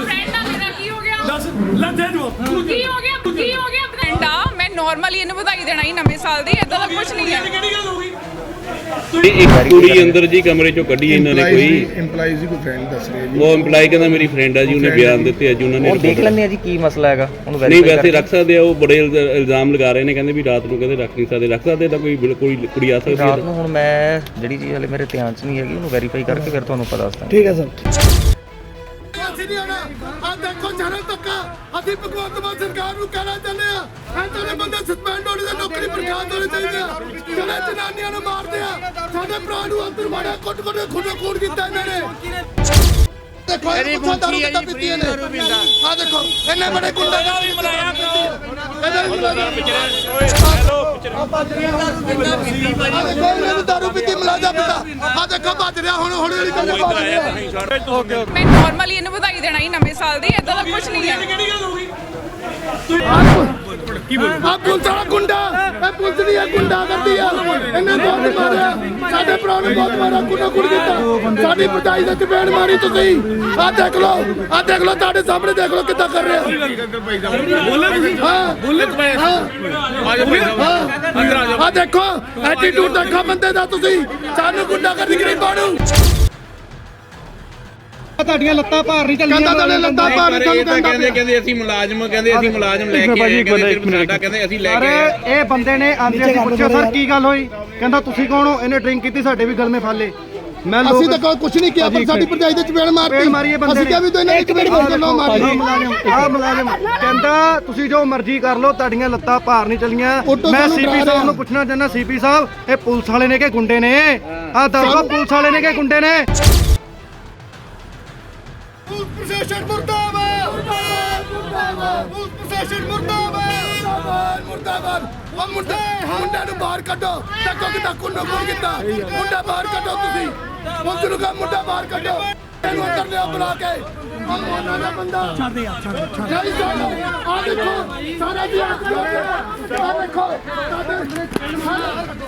Friend ਆ ਮੇਰਾ ਕੀ ਹੋ ਗਿਆ ਦੱਸ ਲੈ ਦੇ ਦੋ ਕੀ ਹੋ ਗਿਆ ਕੀ ਹੋ ਗਿਆ ਫਰੈਂਡ ਆ ਮੈਂ ਨਾਰਮਲੀ ਇਹਨੂੰ ਵਧਾਈ ਦੇਣਾ ਹੀ ਨਵੇਂ ਸਾਲ ਦੀ ਇਦਾਂ ਦਾ ਕੁਝ ਨਹੀਂ ਹੈ ਕਿਹੜੀ ਗੱਲ ਹੋ ਗਈ ਇੱਕ ਕੁੜੀ ਅੰਦਰ ਜੀ ਕਮਰੇ ਚੋਂ ਕੱਢੀ ਇਹਨਾਂ ਨੇ ਕੋਈ? ਇੰਪਲਾਈਜ਼ ਦੀ ਕੋਈ ਫਰੈਂਡ ਦੱਸ ਰਹੀ ਹੈ ਜੀ। ਉਹ EMPLOYE ਕਹਿੰਦਾ ਮੇਰੀ ਫ੍ਰੈਂਡ ਆ ਜੀ ਉਹਨੇ ਬਿਆਨ ਦਿੱਤੇ ਅੱਜ ਉਹਨਾਂ ਨੇ ਉਹ ਦੇਖ report- ਲੈਂਦੇ ਆ ਜੀ ਕੀ ਮਸਲਾ ਹੈਗਾ ਉਹਨੂੰ ਨਹੀਂ verify ਵੈਸੇ ਕਰਕੇ। ਰੱਖ ਸਕਦੇ ਆ ਉਹ ਬੜੇ ਇਲਜ਼ਾ- ਇਲਜ਼ਾਮ ਲਗਾ ਰਹੇ ਨੇ ਕਹਿੰਦੇ ਵੀ ਰਾਤ ਨੂੰ ਕਹਿੰਦੇ ਰੱਖ ਨਹੀਂ ਸਕਦੇ ਰੱਖ ਸਕਦੇ ਤਾਂ ਕੋਈ ਬਿਲ- ਕੋਈ ਕੁੜੀ ਆ ਸਕਦੀ ਰਾਤ ਹੈ ਨੂੰ ਹੁਣ ਮੈਂ ਜਿਹੜੀ ਚੀਜ਼ ਹਲੇ ਮੇਰੇ ਧਿਆਨ 'ਚ ਨਹੀਂ ਹੈਗੀ ਉਹਨੂੰ ਵੈਰੀਫਾਈ ਕਰਕੇ ਫਿਰ ਤੁਹਾਨੂੰ ਪਤਾ ਦੱਸਦਾ ਠੀਕ ਹੈ ਸਰ। ਅਸੀਂ ਭਗਵੰਤ ਮਾਨ ਸਰਕਾਰ ਨੂੰ ਕਹਿਣਾ ਚਾਹੁੰਦੇ ਆ ਐਦਾਂ ਦੇ ਬੰਦੇ ਸਸਪੈਂਡ ਹੋਣੇ ਤੇ ਨੌਕਰੀ ਬਰਖਾਸਤ ਹੋਣੇ ਚਾਹੀਦੇ ਆ ਜਿਹੜੇ ਜਨਾਨੀਆਂ ਨੂੰ ਮਾਰਦੇ ਆ ਸਾਡੇ ਭਰਾ ਨੂੰ ਅੰਦਰ ਮਾਰਿਆ ਕੁੱਟ ਕੁੱਟ ਖੁੱਡਾ ਖੂਨ ਕੀਤਾ ਇਹਨਾਂ ਨੇ ਦੇਖੋ ਇਹ ਪੁੱਛਾ ਦਾਰੂ ਪੀਤੀ ਇਹਨੇ ਆ ਦੇਖੋ ਇਹਨੇ ਬੜੇ ਗੁੰਡੇ ਦਾ ਵੀ ਬੁਲਾਇਆ ਇਹਨੇ ਵੀ ਬੁਲਾਇਆ ਆ ਦੇਖੋ ਇਹਨੇ ਵੀ ਦਾਰੂ ਪੀਤੀ ਮਲਾਜਾ ਪੀਤਾ ਆ ਦੇਖੋ ਭੱਜ ਰਿਹਾ ਹੁਣ ਹੌਲੀ ਹੌਲੀ ਕਰਕੇ ਭੱਜ ਰਿਹਾ ਮੈਂ ਨਾਰਮਲੀ ਇਹਨੂੰ ਵਧਾਈ ਦੇਣਾ ਹੀ ਨਵੇਂ ਸਾਲ ਦੀ ਇਦਾਂ ਦਾ ਕੁਝ ਨਹੀਂ ਹੈ ਆ ਪੁਲਿਸ ਵਾਲਾ ਗੁੰਡਾ। ਇਹ ਪੁਲਿਸ ਨਹੀਂ ਇਹ ਗੁੰਡਾ ਕਰਦੀ ਆ। ਇਹਨੇ ਬਹੁਤ ਮਾਰਿਆ। ਸਾਡੇ ਭਰਾ ਨੂੰ ਬਹੁਤ ਮਾਰਿਆ ਕੁੱਟਾ ਕੁੱਟ ਦਿੱਤਾ ਸਾਡੀ ਪਟਾਈ ਦੇ ਚਪੇੜ ਮਾਰੀ ਤੁਸੀਂ। ਆ ਦੇਖ ਲਓ ਆ ਦੇਖ ਲਓ, ਤੁਹਾਡੇ ਸਾਹਮਣੇ ਦੇਖ ਲਓ ਕਿੱਦਾਂ ਕਰ ਰਿਹਾ। ਹਾਂ ਬੋਲੇ ਤੁਸੀਂ ਹਾਂ। ਆ ਦੇਖੋ ਐਟੀਟਿਊਡ ਦੇਖੋ ਬੰਦੇ ਦਾ ਤੁਸੀਂ। ਸਾਨੂੰ ਗੁੰਡਾ ਕਰਦੀ ਗਰੀਬਾਂ ਨੂੰ ਤੁਹਾਡੀਆਂ ਲੱਤਾਂ ਭਾਰ ਨਹੀਂ ਚੱਲੀਆਂ ਕਹਿੰਦਾ ਤੁਹਾਡੇ ਲੱਤਾਂ ਭਾਰ ਨਹੀਂ ਤੁਹਾਨੂੰ ਕਹਿੰਦਾ ਕਹਿੰਦੇ ਕਹਿੰਦੇ ਅਸੀਂ ਮੁਲਾਜ਼ਮ ਕਹਿੰਦੇ ਅਸੀਂ ਮੁਲਾਜ਼ਮ ਲੈ ਕੇ ਆਏ ਕਹਿੰਦੇ ਸਿਰਫ ਸਾਡਾ ਕਹਿੰਦੇ ਅਸੀਂ ਲੈ ਕੇ ਆਏ। ਇਹ ਬੰਦੇ ਨੇ ਆਂਦੇ ਅਸੀਂ ਪੁੱਛਿਆ ਸਰ ਕੀ ਗੱਲ ਹੋਈ? ਕਹਿੰਦਾ ਤੁਸੀਂ ਕੌਣ ਹੋ? ਇਹਨੇ ਡਰਿੰਕ ਕੀਤੀ ਸਾਡੇ ਵੀ ਗਲ ਮੇ ਫਾਲੇ। ਮੈਂ ਅਸੀਂ ਤਾਂ ਕੋਈ ਕੁਝ ਨਹੀਂ ਕੀਤਾ ਪਰ ਸਾਡੀ ਭਰਜਾਈ ਦੇ ਚਪੇੜ ਮਾਰਤੀ। ਅਸੀਂ ਕਿਹਾ ਵੀ ਤੂੰ ਇਹਨਾਂ ਦੀ ਚਪੇੜ ਮਾਰ ਕੇ ਨਾ ਮਾਰੀ ਆ ਮੁਲਾਜ਼ਮ ਆ ਮੁਲਾਜ਼ਮ। ਕਹਿੰਦਾ ਤੁਸੀਂ ਜੋ ਮਰਜ਼ੀ ਕਰ ਲਓ ਤੁਹਾਡੀਆਂ ਲੱਤਾਂ ਭਾਰ ਨਹੀਂ ਚੱਲੀਆਂ। ਮੈਂ ਸੀਪੀ ਸਾਹਿਬ। ਨੂੰ ਪੁੱਛਣਾ ਚਾਹੁੰਦਾ ਸੀਪੀ ਸਾਹਿਬ ਇਹ ਪੁਲਿਸ ਵਾਲੇ ਨੇ ਕਿ ਗੁੰਡੇ ਨੇ? ਆ ਦੱਸੋ ਪੁਲਿਸ ਵਾਲੇ ਨੇ ਕਿ ਗੁੰਡੇ ਨੇ? ਪੁਲਿਸ ਪ੍ਰਸ਼ਾਸਨ ਮੁਰਦਾਬਾਦ ਮੁਰਦਾਬਾਦ ਪੁਲਿਸ ਪ੍ਰਸ਼ਾਸਨ ਮੁਰਦਾਬਾਦ ਮੁਰਦਾਬਾਦ ਉਹ ਮੁੰਡੇ ਮੁੰਡਿਆਂ ਨੂੰ ਬਾਹਰ ਕੱਢੋ। ਦੇਖੋ ਕਿਦਾਂ ਕੁੰਡਾ ਕੋਲ ਕੀਤਾ? ਮੁੰਡਾ ਬਾਹਰ ਕੱਢੋ ਤੁਸੀਂ। ਪੁਲਿਸ ਨੂੰ ਕਹੋ ਮੁੰਡਾ ਬਾਹਰ ਕੱਢੋ। ਇਹਨੂੰ ਅੰਦਰ ਲਿਆ ਬੁਲਾ ਕੇ। ਉਹ ਮੋਨਾ ਦਾ ਬੰਦਾ ਛੱਡ ਦੇ ਛੱਡ ਛੱਡ ਆ ਦੇਖੋ ਸਾਰਾ ਜੀ ਆ ਦੇਖੋ ਸਾਡੇ ਸਾਰਾ ਜੀ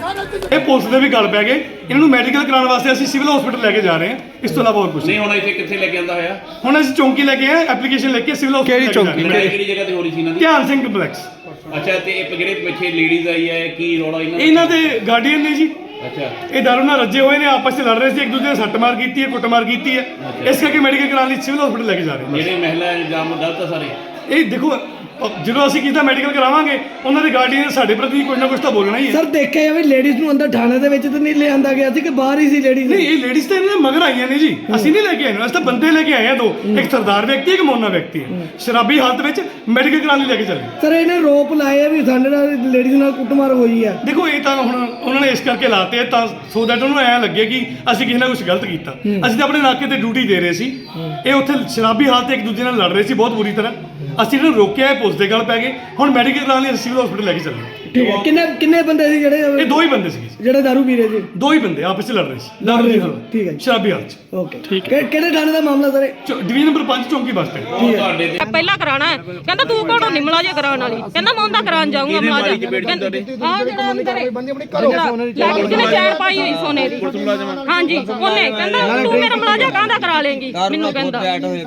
ਇਹ ਪੁਲਿਸ ਦੇ ਵੀ ਗੱਲ ਪੈ ਗਏ। ਇਹਨਾਂ ਨੂੰ ਮੈਡੀਕਲ ਕਰਾਉਣ ਵਾਸਤੇ ਅਸੀਂ ਸਿਵਲ ਹਸਪੀਟਲ ਲੈ ਕੇ ਜਾ ਰਹੇ ਹਾਂ। ਇਸ ਤੋਂ ਇਲਾਵਾ ਹੋਰ ਕੁਝ ਨਹੀਂ ਨਹੀਂ। ਹੁਣ ਇੱਥੇ ਕਿੱਥੇ ਲੈ ਕੇ ਆਂਦਾ ਹੋਇਆ? ਹੁਣ ਅਸੀਂ ਚੌਂਕੀ ਲੈ ਕੇ ਆਏ ਐਪਲੀਕੇਸ਼ਨ ਲੈ ਕੇ ਸਿਵਲ ਹਸਪੀਟਲ ਕਿਹੜੀ ਚੌਂਕੀ? ਲੜਾਈ ਕਿਹੜੀ ਜਗ੍ਹਾ ਤੇ ਹੋ ਰਹੀ ਸੀ ਇਹਨਾਂ ਦੀ? ਧਿਆਨ ਸਿੰਘ ਕੰਪਲੈਕਸ ਅੱਛਾ ਤੇ ਇਹ ਜਿਹੜੇ ਪਿੱਛੇ ਲੇਡੀਜ਼ ਆਈ ਹੈ ਕੀ ਰੌਲਾ ਇਹਨਾਂ ਦਾ? ਇਹਨਾਂ ਦੇ ਗਾਰਡੀਅਨ ਨੇ ਜੀ। ਅੱਛਾ। ਇਹ ਦਾਰੂ ਨਾਲ ਰੱਜੇ ਹੋਏ ਨੇ ਆਪਸ ਵਿੱਚ ਲੜ ਰਹੇ ਸੀ ਇੱਕ ਦੂਜੇ ਨੇ ਸੱਟ ਮਾਰ ਕੀਤੀ ਹੈ ਕੁੱਟਮਾਰ ਕੀਤੀ ਹੈ। ਇਸ ਕਰਕੇ ਮੈਡੀਕਲ ਕਰਾਉਣ ਲਈ ਸਿਵਲ ਹਸਪੀਟਲ ਲੈ ਕੇ ਜਾ ਰਹੇ ਹਾਂ ਜਿਹੜੇ ਮਹਿਲਾ ਇਲਜ਼ਾਮ ਗਲਤ ਆ ਸਾਰੇ। ਇਹ ਦੇਖੋ ਜਦੋਂ ਅਸੀਂ ਕੀਤਾ ਮੈਡੀਕਲ ਕਰਾਵਾਂਗੇ ਉਹਨਾਂ ਦੇ ਗਾਰਡੀਅਨ ਸਾਡੇ ਪ੍ਰਤੀ ਕੁਝ ਨਾ ਕੁਝ ਤਾਂ ਬੋਲਣਾ ਹੀ ਹੈ। ਸਰ ਦੇਖਿਆ ਜਾਵੇ ਲੇਡੀਜ਼ ਨੂੰ ਅੰਦਰ ਥਾਣੇ ਦੇ ਵਿੱਚ ਤਾਂ ਨਹੀਂ ਲਿਆਂਦਾ ਗਿਆ ਸੀ ਕਿ ਬਾਹਰ ਹੀ ਸੀ ਲੇਡੀਜ਼ ਨਹੀਂ ਇਹ ਲੇਡੀਜ਼ ਤਾਂ ਇਹਨਾਂ ਮਗਰ ਆਈਆਂ ਨੇ ਜੀ। ਅਸੀਂ ਨਹੀਂ ਲੈ ਕੇ ਆਏ ਨਾ ਅਸੀਂ ਤਾਂ ਬੰਦੇ ਲੈ ਕੇ ਆਏ ਆ ਦੋ। ਇੱਕ ਸਰਦਾਰ ਵਿਅਕਤੀ ਇੱਕ ਮੋਨਾ ਵਿਅਕਤੀ ਹੈ। ਸ਼ਰਾਬੀ ਹਾਲਤ ਵਿੱਚ ਮੈਡੀਕਲ ਕਰਾਉਣ ਲਈ ਲੈ ਕੇ ਚੱਲੇ। ਸਰ ਇਹਨੇ ਰੋਪ ਲਾਏ ਆ ਵੀ ਸਾਡੇ ਨਾਲ ਲੇਡੀਜ਼ ਨਾਲ ਕੁੱਟਮਾਰ ਹੋਈ ਆ। ਦੇਖੋ ਇਹ ਤਾਂ ਹੁਣ ਉਹਨਾਂ ਨੇ ਇਸ ਕਰਕੇ ਲਾਤੇ ਆ ਤਾਂ ਸੋ ਦੈਟ ਉਹਨੂੰ ਐਂ ਲੱਗੇ ਕਿ ਅਸੀਂ ਕਿਸੇ ਨਾਲ ਕੁਝ ਗਲਤ ਕੀਤਾ। ਅਸੀਂ ਤਾਂ ਆਪਣੇ ਨਾਕੇ ਤੇ ਡਿਊਟੀ ਦੇ ਰਹੇ ਸੀ। ਇਹ ਉੱਥੇ ਸ਼ਰਾਬੀ ਹਾਲਤ ਇੱਕ ਦੂਜੇ ਨਾਲ ਲੜ ਰਹੇ ਸੀ ਬਹੁਤ ਬੁਰੀ ਤਰ੍ਹਾਂ। ਅਸੀਂ ਇਹਨਾਂ ਰੋਕਿਆ ਇਹ ਪੁਲਿਸ ਦੇ ਗੱਲ ਪੈ ਗਏ। ਹੁਣ ਮੈਡੀਕਲ ਕਰਾਉਣ ਲਈ ਅਸੀਂ ਸਿਵਲ ਹਸਪੀਟਲ ਲੈ ਕੇ ਚੱਲੇ। ਠੀਕ ਹੈ। ਕਿੰਨੇ ਕਿੰਨੇ ਬੰਦੇ ਸੀ ਇਹ ਜਿਹੜੇ ਦੋ ਹੀ ਬੰਦੇ ਜੀ। ਜਿਹੜੇ ਦਾਰੂ ਪੀ ਰਹੇ ਸੀ? ਦੋ ਹੀ ਬੰਦੇ ਆਪਸ 'ਚ ਲੜ ਰਹੇ ਸੀ। ਦਾਰੂ ਦੀ ਹਾਲਤ ਠੀਕ ਹੈ। ਸ਼ਰਾਬੀ ਹਾਲਤ 'ਚ। ਓਕੇ। ਕਿਹੜੇ ਥਾਣੇ ਦਾ ਮਾਮਲਾ ਸਰ ਇਹ? ਡਿਵੀਜ਼ਨ ਨੰਬਰ 5 ਚੌਂਕੀ ਬਸ ਸਟੈਂਡ। ਤੁਹਾਡੇ ਤੇ ਪਹਿਲਾਂ ਕਰਾਣਾ ਹੈ। ਕਹਿੰਦਾ ਤੂੰ ਕੋਣ ਨਹੀਂ ਮਲਾਜਾ ਕਰਾਉਣ ਵਾਲੀ। ਕਹਿੰਦਾ ਮੈਂ ਉਹਦਾ ਕਰਾਉਣ ਜਾਊਂਗਾ ਮਲਾਜਾ। ਹਾਂ ਜਿਹੜਾ ਅੰਦਰ ਲੈ ਕੇ ਜਿਹਨੇ ਚੈਨ ਪਾਈ ਹੋਈ ਸੋਨੇ ਦੀ। ਹਾਂਜੀ ਉਹਨੇ ਕਹਿੰਦਾ ਤੂੰ ਮੇਰਾ ਮਲਾਜਾ ਕਾਹਦਾ ਕਰਾ ਲੇਂਗੀ ਮੈਨੂੰ ਕਹਿੰਦਾ।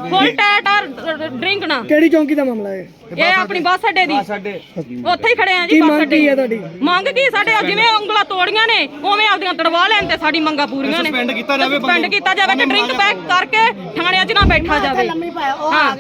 ਫੁੱਲ ਟੈਟ ਔਰ ਡਰਿੰਕ ਨਾ। ਕਿਹੜੀ ਚੌਂਕੀ ਦਾ ਮਾਮਲਾ ਹੈ ਇਹ ਆਪਣੀ ਬੱਸ ਅੱਡੇ ਦੀ। ਉੱਥੇ ਹੀ ਖੜੇ ਆ ਜੀ ਬੱਸ ਅੱਡੇ ਕੀ ਹੈ ਤੁਹਾਡੀ? ਮੰਗ ਕੀ ਸਾਡੇ ਜਿਵੇਂ ਉਂਗਲਾਂ ਤੋੜੀਆਂ ਨੇ ਉਵੇਂ ਆਪਦੀਆਂ ਤੜਵਾ ਲੈਣ ਤੇ ਸਾਡੀ ਮੰਗਾਂ ਪੂਰੀਆਂ ਨੇ। ਸਸਪੈਂਡ ਕੀਤਾ ਜਾਵੇ ਸਸਪੈਂਡ ਕੀਤਾ ਜਾਵੇ ਕਿ ਡਰਿੰਕ ਪੈਕ ਕਰਕੇ ਥਾਣਿਆਂ 'ਚ ਨਾ ਬੈਠਾ ਜਾਵੇ। ਹਾਂ।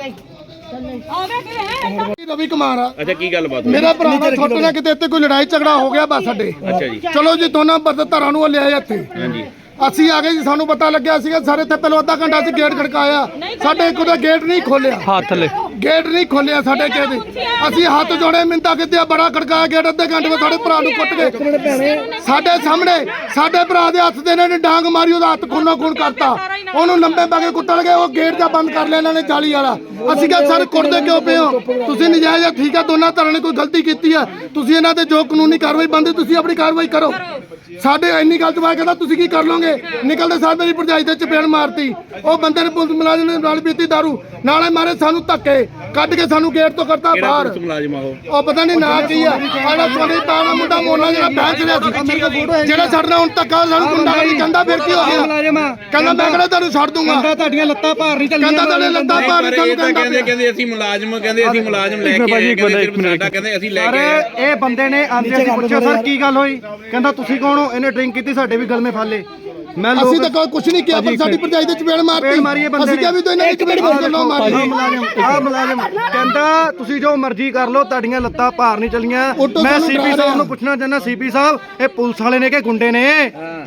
ਰਵੀ ਕੁਮਾਰ ਆ ਅੱਛਾ ਕੀ ਗੱਲ ਬਾਤ ਮੇਰਾ ਭਰਾ ਛੋਟੇ ਨਾਲ ਕਿਤੇ ਇੱਥੇ ਕੋਈ ਲੜਾਈ ਝਗੜਾ ਹੋ ਗਿਆ ਬਸ ਸਾਡੇ। ਅੱਛਾ ਜੀ। ਚਲੋ ਜੀ ਦੋਨਾਂ ਬਰਦ ਧਰਾਂ ਨੂੰ ਲਿਆਏ ਇੱਥੇ। ਹਾਂਜੀ। ਅਸੀਂ ਆ ਗਏ ਜੀ ਸਾਨੂੰ ਪਤਾ ਲੱਗਿਆ ਸੀਗਾ ਸਾਰੇ ਇੱਥੇ ਪਹਿਲਾਂ ਅੱਧਾ ਘੰਟਾ ਅਸੀਂ ਗੇਟ ਖੜਕਾਇਆ। ਸਾਡੇ ਇੱਕ ਉਹਦਾ ਗੇਟ ਨਹੀਂ ਖੋਲਿਆ ਹੱਥ ਲੈ। ਗੇਟ ਨਹੀਂ ਖੋਲਿਆ ਸਾਡੇ ਕਿਸੇ ਦੇ। ਅਸੀਂ ਹੱਥ ਜੋੜੇ ਮਿੰਤਾ ਕਿਤੇ ਬੜਾ ਖੜਕਾਇਆ ਗੇਟ ਅੱਧੇ ਘੰਟੇ ਵਿੱਚ ਸਾਡੇ ਭਰਾ ਨੂੰ ਕੁੱਟ ਗਏ ਸਾਡੇ ਸਾਹਮਣੇ ਸਾਡੇ ਭਰਾ ਦੇ ਹੱਥ ਦੇ ਇਹਨਾਂ ਨੇ ਡਾਂਗ ਮਾਰੀ ਉਹਦਾ ਹੱਥ ਖੂਨੋ ਖੂਨ ਕਰਤਾ। ਉਹਨੂੰ ਲੰਬੇ ਪਾ ਕੇ ਕੁੱਟਣ ਗਏ ਉਹ ਗੇਟ ਦਾ ਬੰਦ ਕਰ ਲਿਆ ਇਹਨਾਂ ਨੇ ਜਾਲੀ ਵਾਲਾ। ਅਸੀਂ ਕਿਹਾ ਸਰ ਕੁੱਟਦੇ ਕਿਉਂ ਪਏ ਹੋ? ਤੁਸੀਂ ਨਜਾਇਜ਼ ਠੀਕ ਆ ਦੋਨਾਂ ਧਰਾਂ ਨੇ ਕੋਈ ਗਲਤੀ ਕੀਤੀ ਆ। ਤੁਸੀਂ ਇਹਨਾਂ ਤੇ ਜੋ ਕਾਨੂੰਨੀ ਕਾਰਵਾਈ ਬੰਦੇ ਤੁਸੀਂ ਆਪਣੀ ਕਾਰਵਾਈ ਕਰੋ। ਸਾਡੇ ਇੰਨੀ ਗੱਲ ਤੋਂ ਬਾਅਦ ਕਹਿੰਦਾ, ਤੁਸੀਂ ਕੀ ਕਰ ਲੋਗੇ ਨਿਕਲਦੇ ਸਾਰ ਮੇਰੀ ਭਰਜਾਈ ਤੇ ਚਪੇੜ ਮਾਰਤੀ। ਉਹ ਬੰਦੇ ਨੇ ਪੁਲਿਸ ਮੁਲਾਜ਼ਮ ਨੇ ਨਾਲ ਪੀਤੀ ਦਾਰੂ, ਨਾਲੇ ਮਾਰੇ ਸਾਨੂੰ ਧੱਕੇ। ਕੱਢ ਕੇ ਸਾਨੂੰ ਗੇਟ ਤੋਂ ਕਰਤਾ ਬਾਹਰ। ਪੁਲਿਸ ਮੁਲਾਜ਼ਮ ਆ ਉਹ? ਉਹ ਪਤਾ ਨਹੀਂ ਨਾਂ ਕੀ ਆ। ਆੜਾ ਸੋਨੀ ਪਾਣਾ ਮੁੰਡਾ ਮੋਨਾ ਜਿਹੜਾ ਬੈਂਚ ਰਿਹਾ ਸੀ। ਜਿਹੜਾ ਸਾਡੇ ਨਾਲ ਹੁਣ ਤੱਕ ਸਾਨੂੰ ਗੁੰਡਾ ਨਹੀਂ ਕਹਿੰਦਾ ਫਿਰ ਕੀ ਹੋ ਗਿਆ? ਮੁਲਾਜ਼ਮ ਆ। ਕਹਿੰਦਾ ਮੈਂ ਕਿਹੜਾ ਤੁਹਾਨੂੰ ਛੱਡ ਦੂੰਗਾ? ਕਹਿੰਦਾ ਤੁਹਾਡੀਆਂ ਲੱਤਾਂ ਭਾਰ ਨਹੀਂ ਚੱਲੀਆਂ ਕਹਿੰਦਾ ਤੁਹਾਡੇ ਲੱਤਾਂ ਭਾਰ ਪਰ ਤੁਹਾਨੂੰ ਇਹ ਤਾਂ ਕਹਿੰਦਾ ਕਹਿੰਦੇ ਕਹਿੰਦੇ ਅਸੀਂ ਮੁਲਾਜ਼ਮ ਕਹਿੰਦੇ ਅਸੀਂ ਮੁਲਾਜ਼ਮ ਲੈ ਕੇ ਆਏ ਕਹਿੰਦੇ ਸਿਰਫ ਸਾਡਾ ਕਹਿੰਦੇ ਅਸੀਂ ਲੈ ਕੇ ਆਏ ਇਹ ਬੰਦੇ ਨੇ ਆਂਦੇ ਅਸੀਂ ਪੁੱਛਿਆ ਸਰ ਕੀ ਗੱਲ ਹੋਈ? ਕਹਿੰਦਾ ਤੁਸੀਂ ਕੌਣ ਹੋ? ਇਹਨੇ ਡਰਿੰਕ ਕੀਤੀ ਸਾਡੇ ਵੀ ਗਲਮੇ ਫਾਲੇ ਮੈਂ ਲੋਕ ਅਸੀਂ ਤਾਂ ਕੋਈ ਕੁਝ ਨਹੀਂ ਕੀਤਾ ਪਰ ਸਾਡੀ ਭਰਜਾਈ ਦੇ ਚਪੇੜ ਮਾਰਤੀ। ਬੰਦੇ ਅਸੀਂ ਕਿਹਾ ਵੀ ਤੂੰ ਇਹਨਾਂ ਦੀ ਚਪੇੜ ਮਾਰ ਲਓ ਮਾਰੀ। ਮੁਲਾਜ਼ਮ ਆਹ ਮੁਲਾਜ਼ਮ। ਕਹਿੰਦਾ ਤੁਸੀਂ ਜੋ ਮਰਜ਼ੀ ਕਰ ਲਓ ਤੁਹਾਡੀਆਂ ਲੱਤਾਂ ਭਾਰ ਨਹੀਂ ਚੱਲੀਆਂ। ਮੈਂ ਸੀਪੀ ਸਾਹਿਬ। ਨੂੰ ਪੁੱਛਣਾ ਚਾਹੁੰਦਾ ਸੀਪੀ ਸਾਹਿਬ ਇਹ ਪੁਲਿਸ ਵਾਲੇ ਨੇ ਕਿ ਗੁੰਡੇ ਨੇ?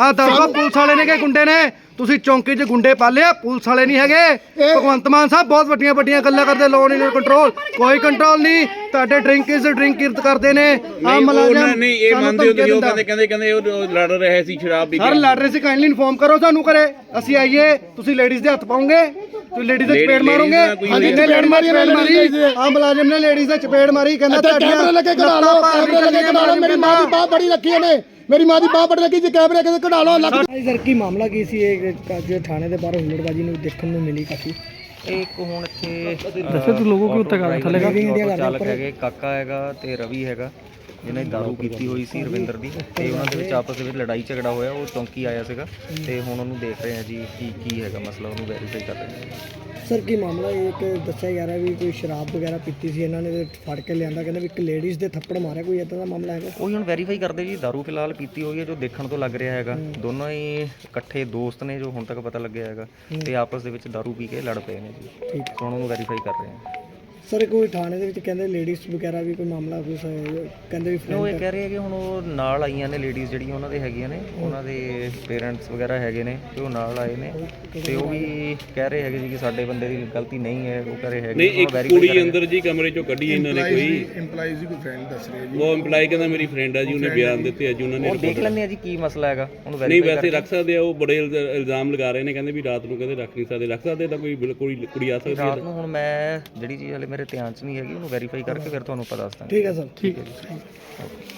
ਆਹ ਦੱਸੋ ਪੁਲਿਸ ਵਾਲੇ ਨੇ ਕਿ ਗੁੰਡੇ ਨੇ? ਤੁਸੀਂ ਚੌਂਕੀ 'ਚ ਗੁੰਡੇ ਪਾਲੇ ਆ ਪੁਲਿਸ ਵਾਲੇ ਨਹੀਂ ਹੈਗੇ। ਭਗਵੰਤ ਮਾਨ ਸਾਹਿਬ ਬਹੁਤ ਵੱਡੀਆਂ ਵੱਡੀਆਂ ਗੱਲਾਂ ਕਰਦੇ ਲੋਨ ਇਨ ਕੰਟਰੋਲ ਕੋਈ ਕੰਟਰੋਲ ਨਹੀਂ। ਤੁਹਾਡੇ ਡਰਿੰਕ ਇਸ ਡਰਿੰਕ ਕਿਰਤ ਕਰਦੇ ਨੇ ਉਹ ਮੁਲਾਜ਼ਮ ਨਹੀਂ ਇਹ ਮੰਨਦੇ ਹੋ ਤੁਸੀਂ ਉਹ ਕਹਿੰਦੇ ਕਹਿੰਦੇ ਕਹਿੰਦੇ ਉਹ ਲੜ ਰਹੇ ਸੀ ਸ਼ਰਾਬ ਪੀ ਸਰ ਲੜ ਰਹੇ ਸੀ ਕਾਈਂਡਲੀ ਇਨਫੋਰਮ ਕਰੋ ਸਾਨੂੰ ਕਰੇ ਅਸੀਂ ਆਈਏ ਤੁਸੀਂ ਲੇਡੀਜ਼ ਦੇ ਹੱਥ ਪਾਉਂਗੇ ਤੁਸੀਂ ਲੇਡੀਜ਼ ਦੇ ਚਪੇੜ ਮਾਰੋਗੇ। ਨੇ ਲੇਡੀ ਮਾਰੀ ਚਪੇੜ ਮਾਰੀ, ਮਾਰੀ ਆ ਮੁਲਾਜ਼ਮ ਨੇ ਲੇਡੀਜ਼ ਦੇ ਚਪੇੜ ਮਾਰੀ ਕਹਿੰਦਾ ਕੈਮਰੇ ਲੱਗੇ ਕਢਾ ਲਓ। ਕੈਮਰੇ ਲੱਗੇ ਕਢਾ ਲਓ। ਮੇਰੀ ਮਾਂ ਦੀ ਬਾਹ ਬੜੀ ਰੱਖੀ ਇਹਨੇ। ਮੇਰੀ ਮਾਂ ਦੀ ਬਾਹ ਬੜੀ ਰੱਖੀ ਜੇ ਕੈਮਰੇ ਕਿਤੇ ਕਢਾ ਲਓ ਲੱਗ ਸਰ ਕੀ ਮਾਮਲਾ ਕੀ ਸੀ? ਇਹ ਜੋ ਥਾਣੇ ਦੇ ਬਾਹਰ ਹੁੱਲੜਬਾਜੀ ਨੂੰ ਦੇਖਣ ਨੂੰ ਮਿਲੀ ਕਾਫੀ। ਇੱਕ ਹੁਣ ਇੱਥੇ ਦੱਸੋ ਤੂੰ ਲੋਗੋ ਕਿਉਂ ਉੱਤੇ ਕਰ ਥੱਲੇ ਚਾਲਕ ਹੈਗੇ ਕਾਕਾ ਹੈਗਾ ਤੇ ਰਵੀ ਹੈਗਾ। ਜਿਹਨੇ ਦਾਰੂ ਪੀਤੀ ਹੋਈ ਸੀ ਰਵਿੰਦਰ ਦੀ ਤੇ ਉਹਨਾਂ ਦੇ ਵਿੱਚ ਆਪਸ ਦੇ ਵਿੱਚ ਲੜਾਈ ਝਗੜਾ ਹੋਇਆ ਉਹ ਚੌਂਕੀ ਆਇਆ ਸੀਗਾ ਤੇ ਹੁਣ ਉਹਨੂੰ ਦੇਖ ਰਹੇ ਆ ਜੀ ਕੀ ਕੀ ਹੈਗਾ ਮਸਲਾ ਉਹਨੂੰ ਵੈਰੀਫਾਈ ਕਰ ਰਹੇ ਆ ਸਰ ਕੀ ਮਾਮਲਾ ਇਹ ਇੱਕ ਦੱਸਿਆ ਜਾ ਰਿਹਾ ਵੀ ਕੋਈ ਸ਼ਰਾਬ ਵਗੈਰਾ ਪੀਤੀ ਸੀ ਇਹਨਾਂ ਨੇ ਤੇ ਫੜ ਕੇ ਲਿਆਂਦਾ ਕਹਿੰਦੇ ਵੀ ਇੱਕ ਲੇਡੀਜ਼ ਦੇ ਥੱਪੜ ਮਾਰਿਆ ਕੋਈ ਇਦਾਂ ਦਾ ਮਾਮਲਾ ਹੈਗਾ? ਉਹੀ ਹੁਣ ਵੈਰੀਫਾਈ ਕਰਦੇ ਜੀ ਦਾਰੂ ਫਿਲਹਾਲ ਪੀਤੀ ਹੋਈ ਹੈ ਜੋ ਦੇਖਣ ਤੋਂ ਲੱਗ ਰਿਹਾ ਹੈਗਾ। ਦੋਨੋਂ ਹੀ ਇਕੱਠੇ ਦੋਸਤ ਨੇ ਜੋ ਹੁਣ ਤੱਕ ਪਤਾ ਲੱਗਿਆ ਹੈਗਾ ਤੇ ਆਪਸ ਦੇ ਵਿੱਚ ਦਾਰੂ ਪੀ ਕੇ ਲੜ ਪਏ ਨੇ ਜੀ। ਠੀਕ। ਹੁਣ ਉਹਨੂੰ ਵੈਰੀਫਾਈ ਕਰ ਰਹੇ ਆ ਸਰ ਕੋਈ ਥਾਣੇ ਦੇ ਵਿੱਚ ਕਹਿੰਦੇ ਲੇਡੀਜ਼ ਵਗੈਰਾ ਵੀ ਕੋਈ ਮਾਮਲਾ ਕੋਈ ਸ- ਕਹਿੰਦੇ ਵੀ ਉਹ ਇਹ ਕਹਿ ਰਹੇ ਆ ਕਿ ਹੁਣ ਉਹ ਨਾਲ ਆਈਆਂ ਨੇ ਲੇਡੀਜ਼ ਜਿਹੜੀਆਂ ਉਹਨਾਂ ਦੇ ਹੈਗੀਆਂ ਨੇ ਉਹਨਾਂ ਦੇ ਪੇਰੈਂਟਸ ਵਗੈਰਾ ਹੈਗੇ ਨੇ ਤੇ ਉਹ ਨਾਲ ਆਏ ਨੇ। ਤੇ ਉਹ ਵੀ ਕਹਿ ਰਹੇ ਹੈਗੇ ਜੀ ਕਿ ਸਾਡੇ ਬੰਦੇ ਦੀ ਗਲਤੀ ਨਹੀਂ ਹੈ ਉਹ ਕਹਿ ਰਹੇ ਹੈਗੇ ਨਹੀਂ ਇੱਕ ਕੁੜੀ। ਅੰਦਰ ਜੀ ਕਮਰੇ ਚੋਂ ਕੱਢੀ ਇਹਨਾਂ ਨੇ ਕੋਈ। ਇੰਪਲਾਈਜ਼ ਦੀ ਕੋਈ ਫਰੈਂਡ ਦੱਸ ਰਿਹਾ ਉਹ EMPLOYE ਕਹਿੰਦਾ ਮੇਰੀ ਫਰੈਂਡ ਆ ਜੀ ਉਹਨੇ ਬਿਆਨ ਦਿੱਤੇ ਅੱਜ ਉਹਨਾਂ ਨੇ ਉਹ ਦੇਖ ਲੈਂਦੇ ਆ ਜੀ ਕੀ ਮਸਲਾ ਹੈਗਾ ਉਹਨੂੰ ਨਹੀਂ ਵੈਰੀਫਾਈ ਵੈਸੇ ਰੱਖ ਸਕਦੇ ਆ ਉਹ ਬੜੇ ਇਲਜ਼ਾ- ਇਲਜ਼ਾਮ ਲਗਾ ਰਹੇ ਨੇ ਕਹਿੰਦੇ ਵੀ ਰਾਤ ਨੂੰ ਕਹਿੰਦੇ ਰੱਖ ਨਹੀਂ ਸਕਦੇ ਰੱਖ ਸਕਦੇ ਤਾਂ ਕੋਈ ਬਿਲਕੁਲ ਹੀ ਕੁੜੀ ਆ ਸਕਦੀ ਹੈ ਰਾਤ ਨੂੰ ਹੁਣ ਮੈਂ ਜਿਹੜੀ ਚੀਜ਼ ਹਲੇ ਮੇਰੇ ਧਿਆਨ 'ਚ ਨਹੀਂ ਹੈਗੀ ਉਹਨੂੰ ਵੈਰੀਫਾਈ ਕਰਕੇ ਫਿਰ ਤੁਹਾਨੂੰ ਪਤਾ ਦੱਸਦਾ ਠੀਕ ਹੈ ਸਰ ਠੀਕ ਹੈ। ਜੀ।